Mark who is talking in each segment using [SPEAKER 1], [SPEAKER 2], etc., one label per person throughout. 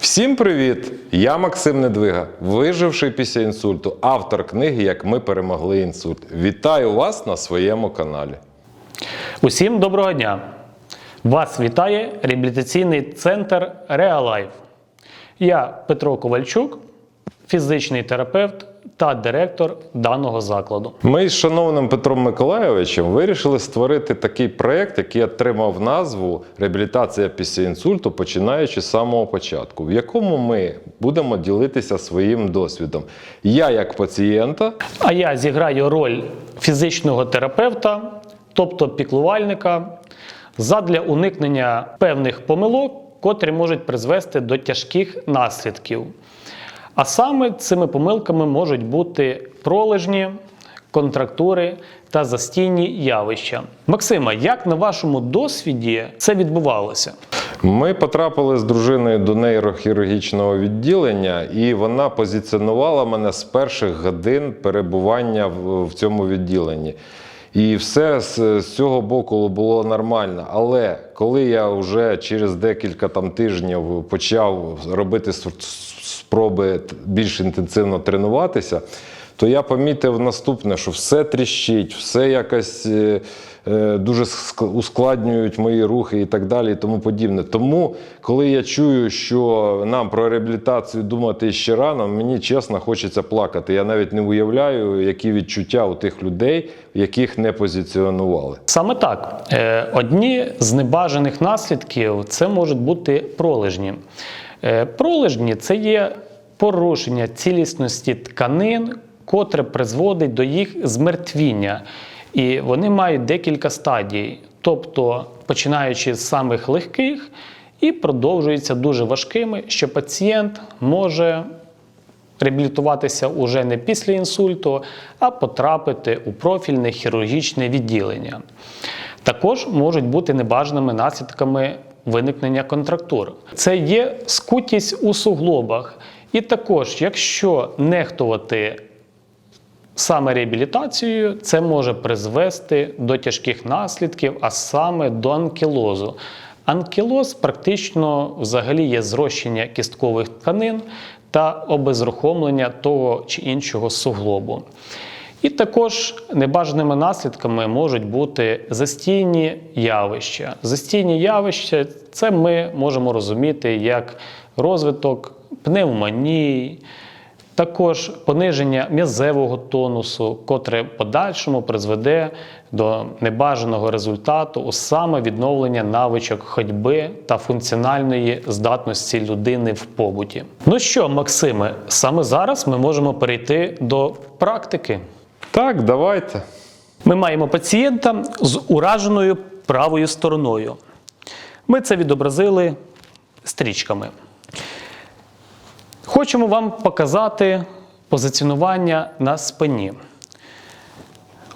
[SPEAKER 1] Всім привіт! Я Максим Недвига, виживший після інсульту, автор книги Як ми перемогли інсульт. Вітаю вас на своєму каналі.
[SPEAKER 2] Усім доброго дня! Вас вітає реабілітаційний центр Реалайф. Я Петро Ковальчук, фізичний терапевт та директор даного закладу.
[SPEAKER 1] Ми з шановним Петром Миколайовичем вирішили створити такий проєкт, який отримав назву Реабілітація після інсульту, починаючи з самого початку, в якому ми будемо ділитися своїм досвідом. Я, як пацієнта,
[SPEAKER 2] А я зіграю роль фізичного терапевта, тобто піклувальника, задля уникнення певних помилок, котрі можуть призвести до тяжких наслідків. А саме цими помилками можуть бути пролежні, контрактури та застійні явища. Максима, як на вашому досвіді це відбувалося?
[SPEAKER 1] Ми потрапили з дружиною до нейрохірургічного відділення, і вона позиціонувала мене з перших годин перебування в, цьому відділенні. І все з, цього боку було нормально. Але коли я вже через декілька там тижнів почав робити спроби більш інтенсивно тренуватися, то я помітив наступне, що все тріщить, все якось е, е, дуже ск- ускладнюють мої рухи і так далі, і тому подібне. Тому, коли я чую, що нам про реабілітацію думати ще рано, мені чесно хочеться плакати. Я навіть не уявляю, які відчуття у тих людей, яких не позиціонували.
[SPEAKER 2] Саме так. Е, Одні з небажаних наслідків це можуть бути пролежні. Е, Пролежні це є порушення цілісності тканин, котре призводить до їх змертвіння. І вони мають декілька стадій, тобто починаючи з самих легких і продовжуються дуже важкими, що пацієнт може реабілітуватися уже не після інсульту, а потрапити у профільне хірургічне відділення. Також можуть бути небажаними наслідками виникнення контрактур. Це є скутість у суглобах. І також, якщо нехтувати саме реабілітацією, це може призвести до тяжких наслідків, а саме до анкілозу. Анкілоз практично взагалі є зрощення кісткових тканин та обезрухомлення того чи іншого суглобу. І також небажаними наслідками можуть бути застійні явища. Застійні явища це ми можемо розуміти як розвиток пневмонії, також пониження м'язевого тонусу, котре в подальшому призведе до небажаного результату у саме відновлення навичок ходьби та функціональної здатності людини в побуті. Ну що, Максиме, саме зараз ми можемо перейти до практики.
[SPEAKER 1] Так, давайте.
[SPEAKER 2] Ми маємо пацієнта з ураженою правою стороною. Ми це відобразили стрічками. Хочемо вам показати позиціонування на спині.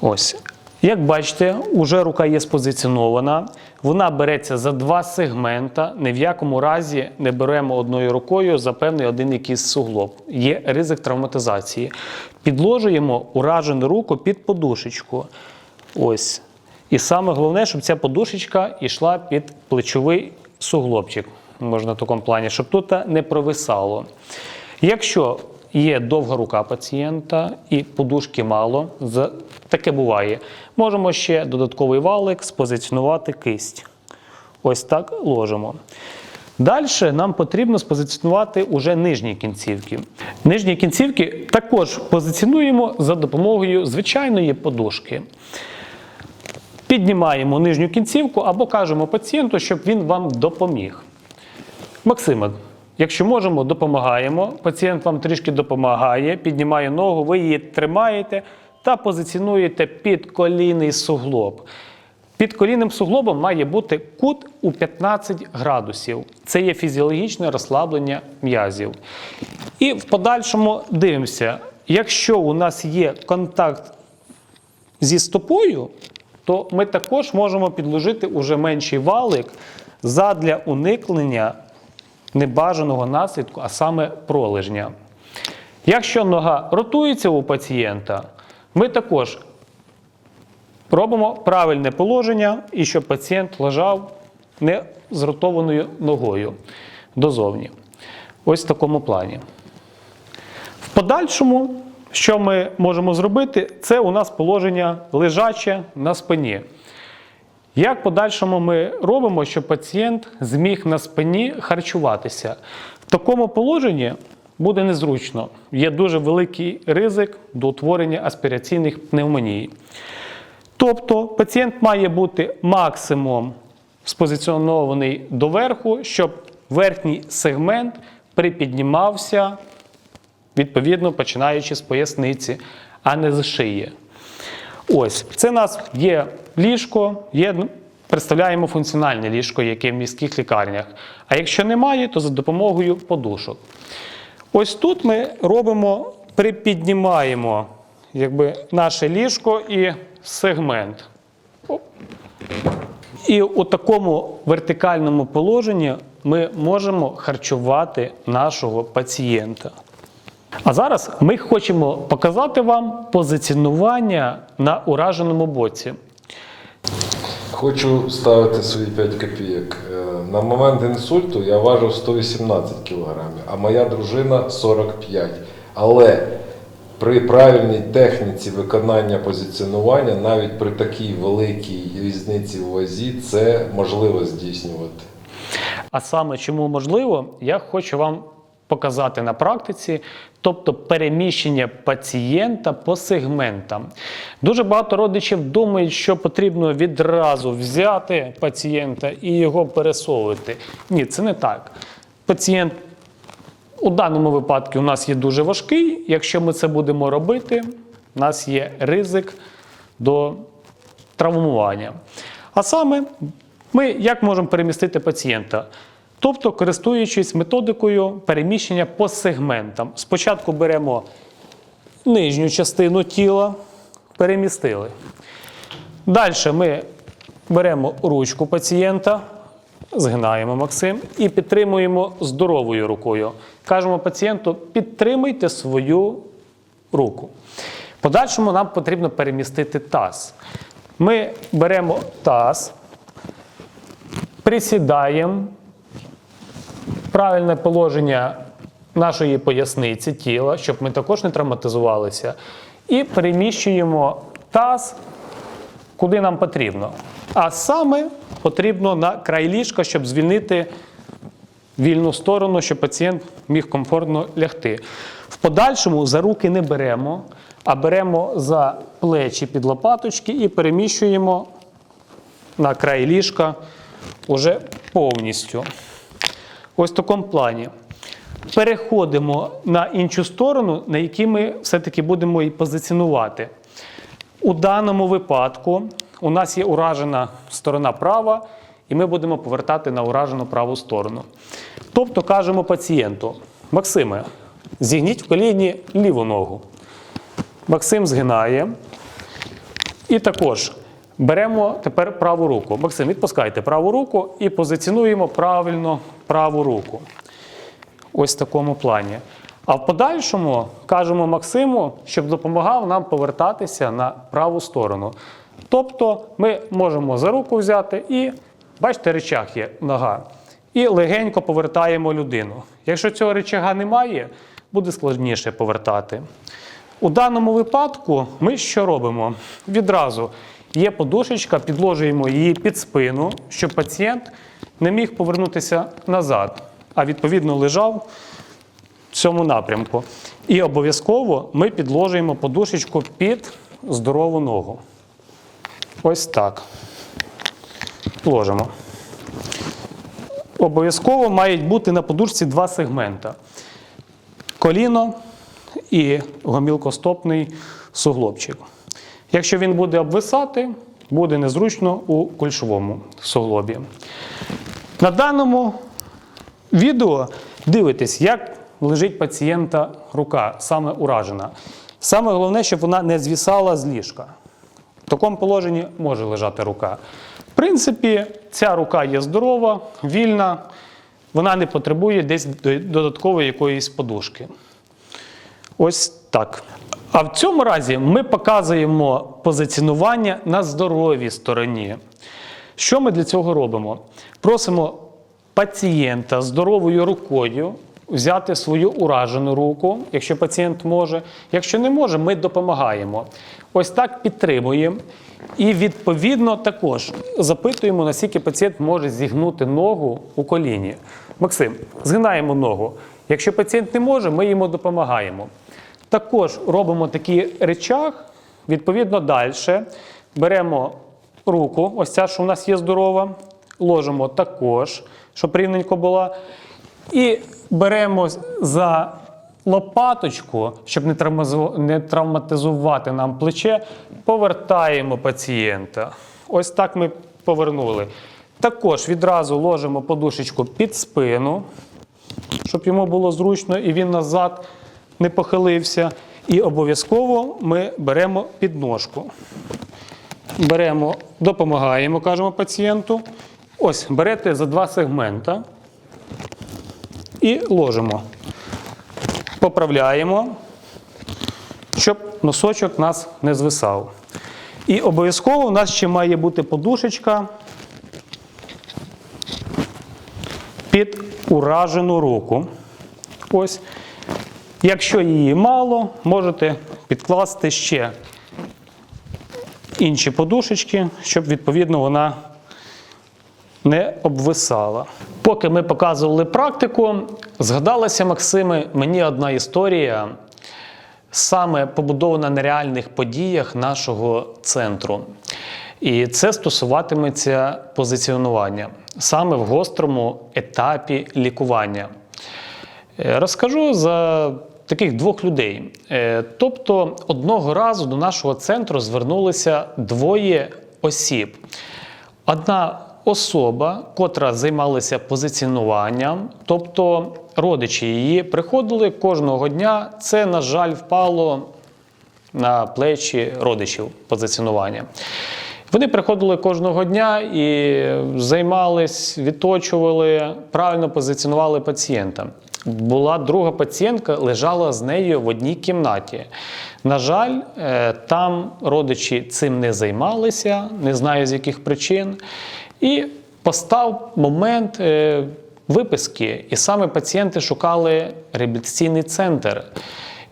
[SPEAKER 2] Ось. Як бачите, уже рука є спозиціонована. Вона береться за два сегмента. Ні в якому разі не беремо одною рукою за певний один якийсь суглоб. Є ризик травматизації. Підложуємо уражену руку під подушечку. Ось. І саме головне, щоб ця подушечка йшла під плечовий суглобчик. Можна в такому плані, щоб тут не провисало. Якщо є довга рука пацієнта і подушки мало, таке буває. Можемо ще додатковий валик спозиціонувати кисть. Ось так ложимо. Далі нам потрібно спозиціонувати уже нижні кінцівки. Нижні кінцівки також позиціонуємо за допомогою звичайної подушки. Піднімаємо нижню кінцівку або кажемо пацієнту, щоб він вам допоміг. Максиме, якщо можемо, допомагаємо. Пацієнт вам трішки допомагає, піднімає ногу, ви її тримаєте та позиціонуєте під колінний суглоб. Під колінним суглобом має бути кут у 15 градусів. Це є фізіологічне розслаблення м'язів. І в подальшому дивимося, якщо у нас є контакт зі стопою, то ми також можемо підложити уже менший валик задля уникнення небажаного наслідку, а саме пролежня. Якщо нога ротується у пацієнта, ми також робимо правильне положення і щоб пацієнт лежав не з ротованою ногою дозовні. ось в такому плані. В подальшому, що ми можемо зробити, це у нас положення лежаче на спині. Як подальшому ми робимо, щоб пацієнт зміг на спині харчуватися? В такому положенні буде незручно. Є дуже великий ризик до утворення аспіраційних пневмоній. Тобто пацієнт має бути максимум спозиціонований доверху, щоб верхній сегмент припіднімався, відповідно починаючи з поясниці, а не з шиї. Ось, це у нас є ліжко, є, ну, представляємо функціональне ліжко, яке в міських лікарнях. А якщо немає, то за допомогою подушок. Ось тут ми робимо, припіднімаємо якби, наше ліжко і сегмент. І у такому вертикальному положенні ми можемо харчувати нашого пацієнта. А зараз ми хочемо показати вам позиціонування на ураженому боці.
[SPEAKER 1] Хочу ставити свої 5 копійок. Е, На момент інсульту я важив 118 кг, а моя дружина 45. Але при правильній техніці виконання позиціонування, навіть при такій великій різниці в вазі, це можливо здійснювати.
[SPEAKER 2] А саме чому можливо, я хочу вам показати на практиці, тобто переміщення пацієнта по сегментам. Дуже багато родичів думають, що потрібно відразу взяти пацієнта і його пересовувати. Ні, це не так. Пацієнт у даному випадку у нас є дуже важкий. Якщо ми це будемо робити, у нас є ризик до травмування. А саме, ми як можемо перемістити пацієнта? Тобто, користуючись методикою переміщення по сегментам. Спочатку беремо нижню частину тіла, перемістили. Далі ми беремо ручку пацієнта, згинаємо Максим і підтримуємо здоровою рукою. Кажемо пацієнту, підтримуйте свою руку. Подальшому нам потрібно перемістити таз. Ми беремо таз, присідаємо, правильне положення нашої поясниці тіла, щоб ми також не травматизувалися, і переміщуємо таз куди нам потрібно. А саме потрібно на край ліжка, щоб звільнити вільну сторону, щоб пацієнт міг комфортно лягти. В подальшому за руки не беремо, а беремо за плечі під лопаточки і переміщуємо на край ліжка уже повністю. Ось такому плані. Переходимо на іншу сторону, на якій ми все-таки будемо і позиціонувати. У даному випадку у нас є уражена сторона права, і ми будемо повертати на уражену праву сторону. Тобто кажемо пацієнту: Максиме, зігніть в коліні ліву ногу. Максим згинає. І також беремо тепер праву руку. Максим, відпускайте праву руку і позиціонуємо правильно праву руку. Ось в такому плані. А в подальшому кажемо Максиму, щоб допомагав нам повертатися на праву сторону. Тобто ми можемо за руку взяти і, бачите, речах є нога. І легенько повертаємо людину. Якщо цього речага немає, буде складніше повертати. У даному випадку ми що робимо? Відразу є подушечка, підложуємо її під спину, щоб пацієнт не міг повернутися назад, а відповідно лежав в цьому напрямку. І обов'язково ми підложуємо подушечку під здорову ногу. Ось так. Ложимо. Обов'язково мають бути на подушці два сегмента: коліно і гомілкостопний суглобчик. Якщо він буде обвисати, буде незручно у кульшовому суглобі. На даному відео дивитесь, як лежить пацієнта рука, саме уражена. Саме головне, щоб вона не звісала з ліжка. В такому положенні може лежати рука. В принципі, ця рука є здорова, вільна, вона не потребує десь додаткової якоїсь подушки. Ось так. А в цьому разі ми показуємо позиціонування на здоровій стороні. Що ми для цього робимо? Просимо пацієнта здоровою рукою взяти свою уражену руку, якщо пацієнт може. Якщо не може, ми допомагаємо. Ось так підтримуємо. І відповідно також запитуємо, наскільки пацієнт може зігнути ногу у коліні. Максим, згинаємо ногу. Якщо пацієнт не може, ми йому допомагаємо. Також робимо такий речах, відповідно, далі беремо руку, ось ця, що у нас є здорова, ложимо також, щоб рівненько була. І беремо за лопаточку, щоб не травматизувати нам плече, повертаємо пацієнта. Ось так ми повернули. Також відразу ложимо подушечку під спину, щоб йому було зручно і він назад не похилився. І обов'язково ми беремо підножку. Беремо, допомагаємо, кажемо пацієнту. Ось, берете за два сегмента і ложимо. Поправляємо, щоб носочок нас не звисав. І обов'язково у нас ще має бути подушечка під уражену руку. Ось. Якщо її мало, можете підкласти ще інші подушечки, щоб відповідно вона не обвисала. Поки ми показували практику, згадалася Максиме мені одна історія, саме побудована на реальних подіях нашого центру. І це стосуватиметься позиціонування саме в гострому етапі лікування. Е, Розкажу за таких двох людей. Е, Тобто, одного разу до нашого центру звернулися двоє осіб. Одна особа, котра займалася позиціонуванням, тобто родичі її приходили кожного дня. Це, на жаль, впало на плечі родичів позиціонування. Вони приходили кожного дня і займались, відточували, правильно позиціонували пацієнта. Була друга пацієнтка, лежала з нею в одній кімнаті. На жаль, е, там родичі цим не займалися, не знаю з яких причин. І постав момент е, виписки, і саме пацієнти шукали реабілітаційний центр.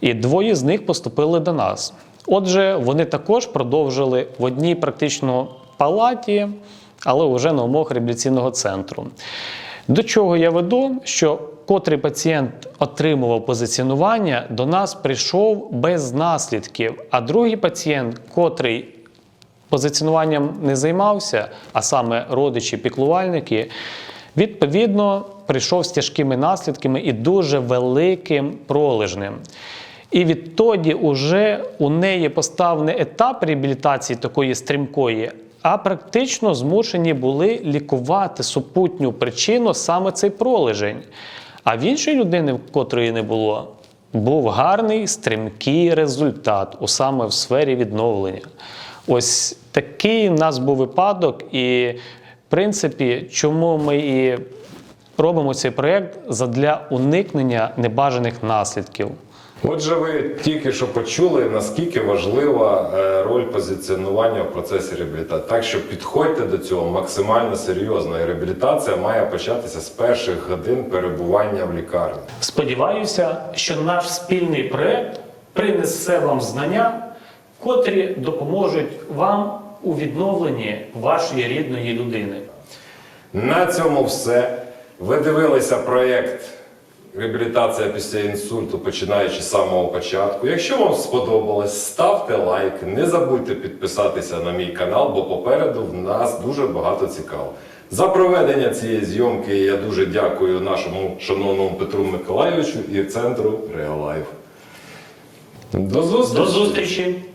[SPEAKER 2] І двоє з них поступили до нас. Отже, вони також продовжили в одній практично палаті, але вже на умовах реабілітаційного центру. До чого я веду, що котрий пацієнт отримував позиціонування, до нас прийшов без наслідків, а другий пацієнт, котрий позиціонуванням не займався, а саме родичі, піклувальники, відповідно прийшов з тяжкими наслідками і дуже великим пролежнем. І відтоді уже у неї поставлений етап реабілітації такої стрімкої, а практично змушені були лікувати супутню причину саме цей пролежень. А в іншої людини, в котрої не було, був гарний стрімкий результат у саме в сфері відновлення. Ось такий у нас був випадок, і в принципі, чому ми і робимо цей проєкт задля уникнення небажаних наслідків.
[SPEAKER 1] Отже, ви тільки що почули, наскільки важлива е, роль позиціонування в процесі реабілітації. Так що підходьте до цього максимально серйозно. І реабілітація має початися з перших годин перебування в лікарні.
[SPEAKER 2] Сподіваюся, що наш спільний проект принесе вам знання, котрі допоможуть вам у відновленні вашої рідної людини.
[SPEAKER 1] На цьому все. Ви дивилися проєкт реабілітація після інсульту, починаючи з самого початку. Якщо вам сподобалось, ставте лайк. Не забудьте підписатися на мій канал, бо попереду в нас дуже багато цікавого. За проведення цієї зйомки я дуже дякую нашому шановному Петру Миколайовичу і центру Реалайф. До зустрічі!
[SPEAKER 2] До зустрічі!